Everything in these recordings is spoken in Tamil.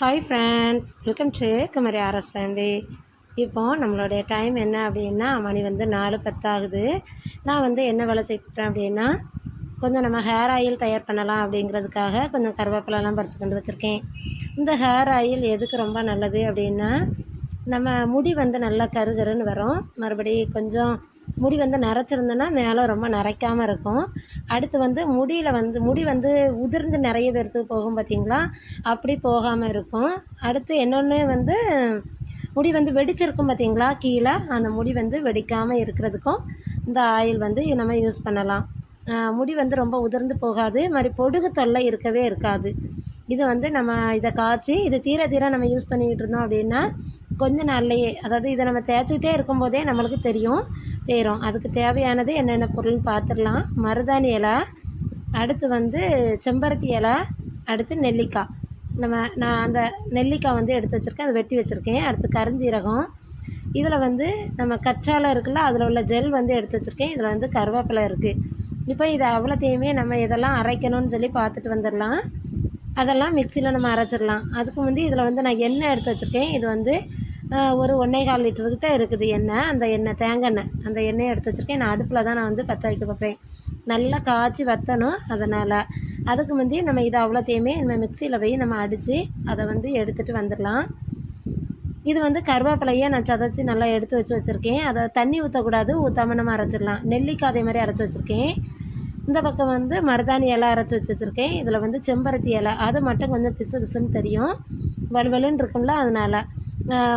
Hi friends welcome to Kumari R S family இப்போ நம்மளுடைய டைம் என்ன அப்படின்னா மணி வந்து நாலு பத்தாகுது. நான் வந்து என்ன வேலை செய்கிறேன் அப்படின்னா கொஞ்சம் நம்ம ஹேர் ஆயில் தயார் பண்ணலாம் அப்படிங்கிறதுக்காக கொஞ்சம் கருவேப்பிலெலாம் பறித்து கொண்டு வச்சுருக்கேன். இந்த ஹேர் ஆயில் எதுக்கு ரொம்ப நல்லது அப்படின்னா நம்ம முடி வந்து நல்லா கருகருன்னு வரும். மறுபடி கொஞ்சம் முடி வந்து நரைச்சிருந்தோன்னா மேலே ரொம்ப நரைக்காமல் இருக்கும். அடுத்து வந்து முடியில் வந்து முடி வந்து உதிர்ந்து நிறைய பேர்த்துக்கு போகும் பார்த்தீங்களா அப்படி போகாமல் இருக்கும். அடுத்து இன்னொன்று வந்து முடி வந்து வெடிச்சிருக்கும் பார்த்தீங்களா கீழே அந்த முடி வந்து வெடிக்காமல் இருக்கிறதுக்கும் இந்த ஆயில் வந்து நம்ம யூஸ் பண்ணலாம். முடி வந்து ரொம்ப உதிர்ந்து போகாது. மாதிரி பொடுகு தொல்லை இருக்கவே இருக்காது. இது வந்து நம்ம இதை காய்ச்சி இது தீர தீர நம்ம யூஸ் பண்ணிக்கிட்டு இருந்தோம் அப்படின்னா கொஞ்ச நாள்லையே அதாவது இதை நம்ம தேய்ச்சிக்கிட்டே இருக்கும்போதே நம்மளுக்கு தெரியும் போயிடும் அதுக்கு தேவையானது என்னென்ன பொருள்னு பார்த்துடலாம். மருதாணி இலை அடுத்து வந்து செம்பருத்தி இலை அடுத்து நெல்லிக்காய். நம்ம நான் அந்த நெல்லிக்காய் வந்து எடுத்து வச்சுருக்கேன் அதை வெட்டி வச்சுருக்கேன். அடுத்து கருஞ்சீரகம். இதில் வந்து நம்ம கச்சாலம் இருக்குல்ல அதில் உள்ள ஜெல் வந்து எடுத்து வச்சுருக்கேன். இதில் வந்து கருவேப்பிலை இருக்குது இப்போ இதை அவ்வளோத்தையுமே நம்ம இதெல்லாம் அரைக்கணும்னு சொல்லி பார்த்துட்டு வந்துடலாம். அதெல்லாம் மிக்சியில் நம்ம அரைச்சிடலாம். அதுக்கு முந்தி இதில் வந்து நான் எண்ணெய் எடுத்து வச்சுருக்கேன். இது வந்து ஒரு ஒன்றே கால் லிட்டருக்கிட்ட இருக்குது எண்ணெய். அந்த எண்ணெய் தேங்காய் எண்ணெய். அந்த எண்ணெயை எடுத்து வச்சுருக்கேன். நான் அடுப்பில் தான் நான் வந்து பற்ற வைக்க பார்ப்பேன் நல்லா காய்ச்சி வற்றணும் அதனால். அதுக்கு முந்தி நம்ம இதை அவ்வளோத்தையுமே நம்ம மிக்சியில் போய் நம்ம அடித்து அதை வந்து எடுத்துகிட்டு வந்துடலாம். இது வந்து கருவேப்பிலையை நான் சதைச்சி நல்லா எடுத்து வச்சு வச்சுருக்கேன். அதை தண்ணி ஊற்றக்கூடாது ஊற்றாம நம்ம அரைச்சிடலாம். நெல்லிக்காய் அதே மாதிரி அரைச்சி வச்சுருக்கேன். இந்த பக்கம் வந்து மருதாணி இலை அரைச்சி வச்சு வச்சுருக்கேன். இதில் வந்து செம்பருத்தி இலை. அது மட்டும் கொஞ்சம் பிசு பிசுன்னு தெரியும். வலுவலுன்னு இருக்கும்ல அதனால்.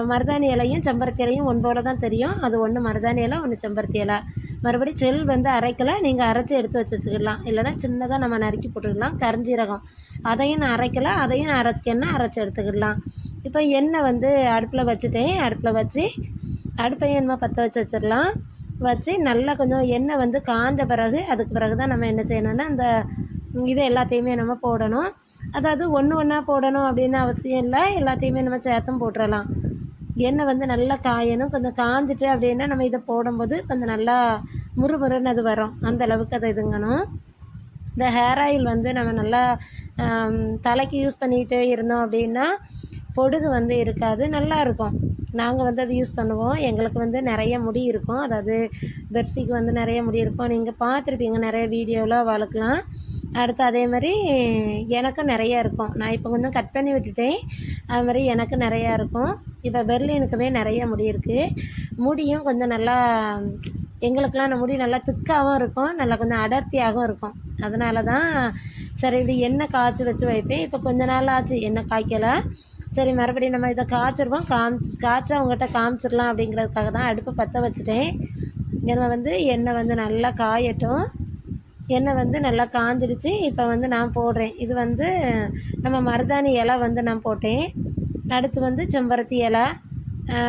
மருதாணி இலையும் செம்பருத்தி இலையும் ஒன்போல தான் தெரியும். அது ஒன்று மருதாணி இலை ஒன்று செம்பருத்தி இலை. மறுபடி செல் வந்து அரைக்கலை நீங்கள் அரைச்சி எடுத்து வச்சு வச்சுக்கலாம் இல்லைன்னா சின்னதாக நம்ம நறுக்கி போட்டுக்கலாம். கரிஞ்சீரகம். அதையும் நான் அரைக்கலை அதையும் அரைக்கன்னா அரைச்சி எடுத்துக்கிடலாம் இப்போ எண்ணெய் வந்து அடுப்பில் வச்சுட்டேன். அடுப்பில் வச்சு அடுப்பையும் என்னமோ பற்ற வச்சு வச்சிடலாம். வச்சு நல்லா கொஞ்சம் எண்ணெய் வந்து காய்ந்த பிறகு அதுக்கு பிறகு தான் நம்ம என்ன செய்யணும்னா அந்த இதை எல்லாத்தையுமே நம்ம போடணும். அதாவது ஒன்று ஒன்றா போடணும் அப்படின்னு அவசியம் இல்லை. எல்லாத்தையுமே நம்ம சேர்த்தும் போட்டுடலாம் எண்ணெய் வந்து நல்லா காயணும். கொஞ்சம் காஞ்சிட்டு அப்படின்னா நம்ம இதை போடும்போது கொஞ்சம் நல்லா முறுமுறுன்னு அது வரும். அந்த அளவுக்கு அதை இதுங்கணும். இந்த ஹேர் ஆயில் வந்து நம்ம நல்லா தலைக்கு யூஸ் பண்ணிக்கிட்டே இருந்தோம் அப்படின்னா பொடுகு வந்து இருக்காது நல்லா இருக்கும். நாங்கள் வந்து அதை யூஸ் பண்ணுவோம். எங்களுக்கு வந்து நிறைய முடி இருக்கும். அதாவது பெர்சிக்கு வந்து நிறைய முடி இருக்கும். நீங்கள் பார்த்துருப்பீங்க நிறைய வீடியோவில் வளர்க்கலாம். அடுத்து அதே மாதிரி எனக்கும் நிறைய இருக்கும். நான் இப்போ கொஞ்சம் கட் பண்ணி விட்டுட்டேன். அது மாதிரி எனக்கு நிறையா இருக்கும். இப்போ பெர்லினுக்குமே நிறைய முடி இருக்குது முடியும் கொஞ்சம் நல்லா எங்களுக்கெல்லாம் அந்த முடி நல்லா திக்காகவும் இருக்கும். நல்லா கொஞ்சம் அடர்த்தியாகவும் இருக்கும். அதனால தான் சரி இப்படி எண்ணெய் காய்ச்சி வச்சு வைப்பேன். இப்போ கொஞ்ச நாள் ஆச்சு எண்ணெய் காய்க்கலை. சரி மறுபடியும் நம்ம இதை காய்ச்சிருவோம். காம் காய்ச்சா அவங்ககிட்ட காமிச்சிடலாம் அப்படிங்கிறதுக்காக தான் அடுப்பை பற்ற வச்சுட்டேன். எண்ணெய் வந்து எண்ணெய் வந்து நல்லா காயட்டும். எண்ணெய் வந்து நல்லா காஞ்சிடுச்சு. இப்போ வந்து நான் போடுறேன். இது வந்து நம்ம மருதாணி இலை வந்து நான் போட்டேன். அடுத்து வந்து செம்பருத்தி இலை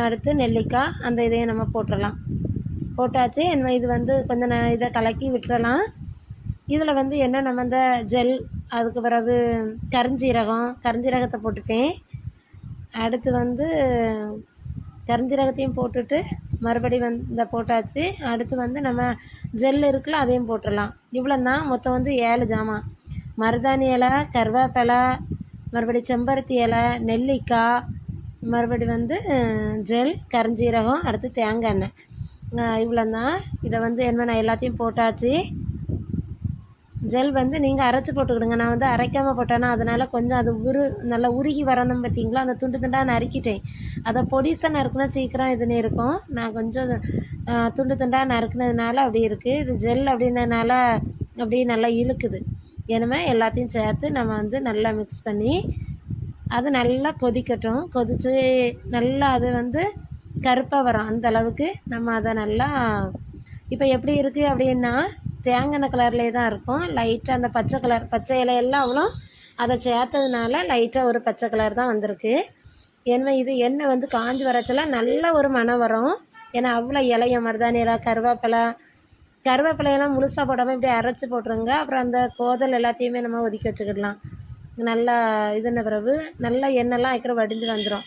அடுத்து நெல்லிக்காய் அந்த இதையும் நம்ம போட்டுடலாம். போட்டாச்சு. என்ன இது வந்து கொஞ்சம் நான் இதை கலக்கி விட்டுறலாம். இதில் வந்து என்ன நம்ம இந்த ஜெல் அதுக்கு பிறகு கருஞ்சீரகம் கருஞ்சீரகத்தை போட்டுட்டேன். அடுத்து வந்து கருஞ்சீரகத்தையும் போட்டுட்டு மறுபடி வந் இந்த போட்டாச்சு. அடுத்து வந்து நம்ம ஜெல் இருக்குல்ல அதையும் போட்டுடலாம் இவ்வளோ தான் மொத்தம் வந்து ஏழு ஜாமான் மருதாணி இலை கருவேப்பிலை மறுபடி செம்பருத்தி இலை நெல்லிக்காய் மறுபடி வந்து ஜெல் கருஞ்சீரகம் அடுத்து தேங்காய் எண்ணெய். இவ்வளோ தான் இதை வந்து என்ன நான் எல்லாத்தையும் போட்டாச்சு. ஜெல் வந்து நீங்கள் அரைச்சி போட்டுக்கிடுங்க. நான் வந்து அரைக்காமல் போட்டேன்னா அதனால் கொஞ்சம் அது உரு நல்லா உருகி வரணும் பார்த்தீங்களா? அந்த துண்டு துண்டாக நறுக்கிட்டேன் அதை பொடிசாக நறுக்குனா சீக்கிரம் இதுன்னு இருக்கும் நான் கொஞ்சம் துண்டு துண்டாக நறுக்குனதுனால அப்படி இருக்குது இது ஜெல் அப்படின்னதுனால அப்படியே நல்லா இழுக்குது. எனவே எல்லாத்தையும் சேர்த்து நம்ம வந்து நல்லா மிக்ஸ் பண்ணி அது நல்லா கொதிக்கட்டும். கொதித்து நல்லா அது வந்து கருப்பாக வரும். அந்த அளவுக்கு நம்ம அதை நல்லா இப்போ எப்படி இருக்குது அப்படின்னா தேங்கின கலர்லேயே தான் இருக்கும். லைட்டாக அந்த பச்சை கலர் பச்சை இலையெல்லாம் அவ்வளோ அதை சேர்த்ததுனால லைட்டாக ஒரு பச்சை கலர் தான் வந்திருக்கு. என்ன இது எண்ணெய் வந்து காஞ்சி வரச்சல நல்ல ஒரு மணம் வரும் ஏன்னா அவ்வளோ இலைய மருதாணி இலை கருவேப்பிலை கருவேப்பிலையெல்லாம் முழுசாக போடாமல் இப்படி அரைச்சி போட்டுருங்க. அப்புறம் அந்த கோதல் எல்லாத்தையுமே நம்ம ஒதுக்கி வச்சுக்கிடலாம். நல்லா இதுன பிறகு நல்லா எண்ணெய்லாம் வைக்கிற வடிஞ்சு வந்துடும்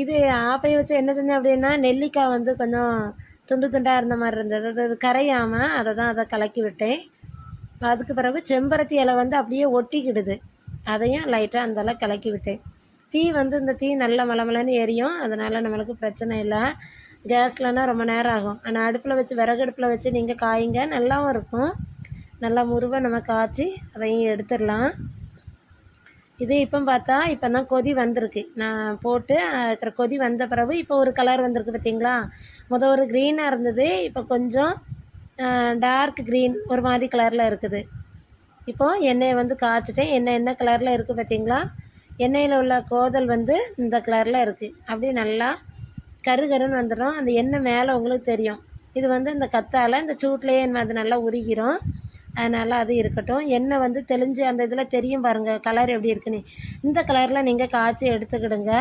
இது ஆப்பையை வச்சு என்ன செஞ்சேன் அப்படின்னா நெல்லிக்காய் வந்து கொஞ்சம் துண்டு துண்டாக இருந்த மாதிரி இருந்தது. அது கரையாமல் அதை தான் அதை கலக்கி விட்டேன். அதுக்கு பிறகு செம்பருத்தி இலை வந்து அப்படியே ஒட்டிக்கிடுது. அதையும் லைட்டாக அந்த கலக்கி விட்டேன். தீ வந்து இந்த தீ நல்லா மலமலன்னு எரியும். அதனால் நம்மளுக்கு பிரச்சனை இல்லை. கேஸ்லனா ரொம்ப நேரம் ஆகும். ஆனால் அடுப்பில் வச்சு விறகு அடுப்பில் வச்சு நீங்கள் காய்ங்க. நல்லாவும் இருக்கும். நல்லா முருவை நம்ம காய்ச்சி அதையும் எடுத்துடலாம். இது இப்போ பார்த்தா இப்போ தான் கொதி வந்திருக்கு. நான் போட்டு இருக்கிற கொதி வந்த பிறகு இப்போ ஒரு கலர் வந்திருக்கு பார்த்தீங்களா முத ஒரு க்ரீனாக இருந்தது. இப்போ கொஞ்சம் டார்க் க்ரீன் ஒரு மாதிரி கலரில் இருக்குது. இப்போது எண்ணெயை வந்து காய்ச்சிட்டேன். எண்ணெய் என்ன கலரில் இருக்குது பார்த்தீங்களா எண்ணெயில் உள்ள கோதல் வந்து இந்த கலரில் இருக்குது அப்படியே நல்லா கரு கருன்னு வந்துடும் அந்த எண்ணெய் மேலே உங்களுக்கு தெரியும். இது வந்து இந்த கத்தால் இந்த சூட்லேயே அது நல்லா உருகிரும். அதனால் அது இருக்கட்டும். எண்ணெய் வந்து தெளிஞ்சு அந்த இதில் தெரியும் பாருங்கள் கலர் எப்படி இருக்குன்னு. இந்த கலரில் நீங்கள் காய்ச்சி எடுத்துக்கிடுங்க.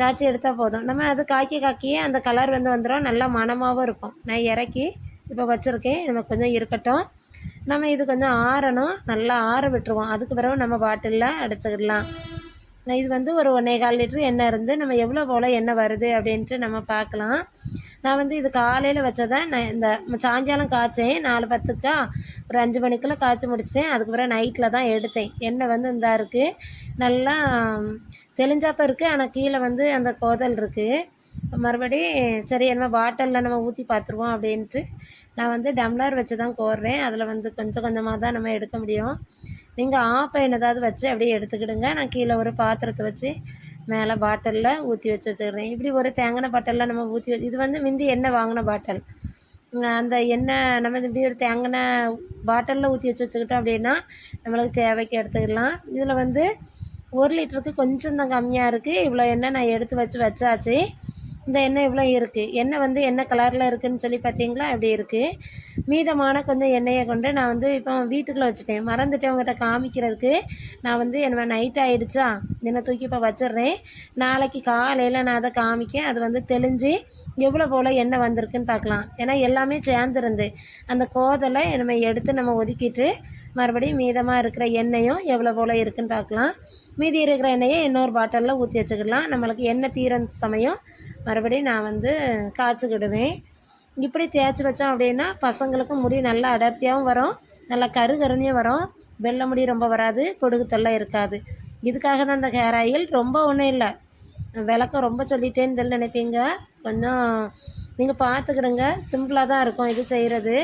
காய்ச்சி எடுத்தால் போதும். நம்ம அது காய்க்க காய்க்கியே அந்த கலர் வந்து வந்துடும் நல்லா மணமாகவும் இருக்கும். நான் இறக்கி இப்போ வச்சுருக்கேன். நம்ம கொஞ்சம் இருக்கட்டும். நம்ம இது கொஞ்சம் ஆறணும். நல்லா ஆற விட்டுருவோம். அதுக்கு பிறகு நம்ம பாட்டிலில் அடைச்சிக்கிடலாம். இது வந்து ஒரு ஒன்றே கால் லிட்ரு எண்ணெய் இருந்து நம்ம எவ்வளோ போல் எண்ணெய் வருது அப்படின்ட்டு நம்ம பார்க்கலாம். நான் வந்து இது காலையில் வச்சதான் நான் இந்த சாயங்காலம் காய்ச்சேன் நாலு பத்துக்கா ஒரு அஞ்சு மணிக்குள்ளே காய்ச்சி முடிச்சிட்டேன். அதுக்கு பிறகு நைட்டில் தான் எடுத்தேன். எண்ணெய் வந்து இந்தா இருக்குது நல்லா தெளிஞ்சாப்ப இருக்குது ஆனால் கீழே வந்து அந்த கோதல் இருக்குது மறுபடி சரி என்ன பாட்டிலில் நம்ம ஊற்றி பார்த்துருவோம் அப்படின்ட்டு நான் வந்து டம்ளர் வச்சு தான் கோர்றேன். அதில் வந்து கொஞ்சம் கொஞ்சமாக தான் நம்ம எடுக்க முடியும். நீங்கள் ஆப்பை ஏதாவது வச்சு அப்படியே எடுத்துக்கிடுங்க. நான் கீழே ஒரு பாத்திரத்தை வச்சு மேலே பாட்டிலில் ஊற்றி வச்சு வச்சுக்கிறேன். இப்படி ஒரு தேங்கின பாட்டிலில் நம்ம ஊற்றி வச்சு இது வந்து முந்தி எண்ணெய் வாங்கின பாட்டில். அந்த எண்ணெய் நம்ம இப்படி ஒரு தேங்கின பாட்டிலில் ஊற்றி வச்சு வச்சுக்கிட்டோம் அப்படின்னா நம்மளுக்கு தேவைக்கு எடுத்துக்கலாம். இதில் வந்து ஒரு லிட்டருக்கு கொஞ்சம் தான் கம்மியாக இருக்குது இவ்வளோ எண்ணெய் நான் எடுத்து வச்சு வச்சாச்சு. இந்த எண்ணெய் இவ்வளோ இருக்குது எண்ணெய் வந்து என்ன கலரில் இருக்குதுன்னு சொல்லி பார்த்தீங்களா இப்படி இருக்குது மீதமான கொஞ்சம் எண்ணெயை கொண்டு நான் வந்து இப்போ வீட்டுக்குள்ளே வச்சுட்டேன். மறந்துட்டேன் உங்கள்கிட்ட காமிக்கிறதுக்கு நான் வந்து என்ன நைட் ஆகிடுச்சா என்னை தூக்கி இப்போ வச்சிடுறேன். நாளைக்கு காலையில் நான் அதை காமிக்கேன். அது வந்து தெளிஞ்சு எவ்வளோ போல் எண்ணெய் வந்திருக்குன்னு பார்க்கலாம். ஏன்னா எல்லாமே சேர்ந்துருந்து அந்த கோதலை நம்ம எடுத்து நம்ம ஒதுக்கிட்டு மறுபடியும் மீதமாக இருக்கிற எண்ணெயும் எவ்வளோ போல் இருக்குதுன்னு பார்க்கலாம். மீதி இருக்கிற எண்ணெயை இன்னொரு பாட்டிலில் ஊற்றி வச்சுக்கலாம். நம்மளுக்கு எண்ணெய் தீர சமயம் மறுபடியும் நான் வந்து காய்ச்சிக்கிடுவேன். இப்படி தேய்ச்சி வச்சோம் அப்படின்னா பசங்களுக்கும் முடி நல்லா அடர்த்தியாகவும் வரும். நல்லா கரு கருணையும் வரும். வெள்ளை முடி ரொம்ப வராது பொடுகுத்தெல்லாம் இருக்காது. இதுக்காக தான் இந்த ஹேர் ஆயில் ரொம்ப ஒன்றும் இல்லை. விளக்கம் ரொம்ப சொல்லிட்டேன்னு சொல்லி நினைப்பீங்க. கொஞ்சம் நீங்கள் பார்த்துக்கிடுங்க. சிம்பிளாக தான் இருக்கும் இது செய்கிறது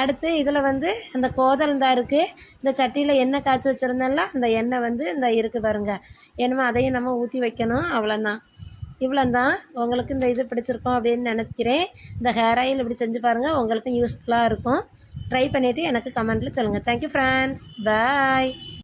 அடுத்து இதில் வந்து அந்த கோதல் தான் இருக்குது இந்த சட்டியில் எண்ணெய் காய்ச்சி வச்சுருந்தேன்ல அந்த எண்ணெய் வந்து இந்த இருக்குது பாருங்கள் என்னமோ அதையும் நம்ம ஊற்றி வைக்கணும். அவ்வளோதான் இவ்வளோ தான் உங்களுக்கு இந்த இது பிடிச்சிருக்கும் அப்படின்னு நினைக்கிறேன். இந்த ஹேர் ஆயில் இப்படி செஞ்சு பாருங்கள் உங்களுக்கும் யூஸ்ஃபுல்லாக இருக்கும். ட்ரை பண்ணிவிட்டு எனக்கு கமெண்ட்டில் சொல்லுங்கள் தேங்க்யூ ஃப்ரெண்ட்ஸ் பாய்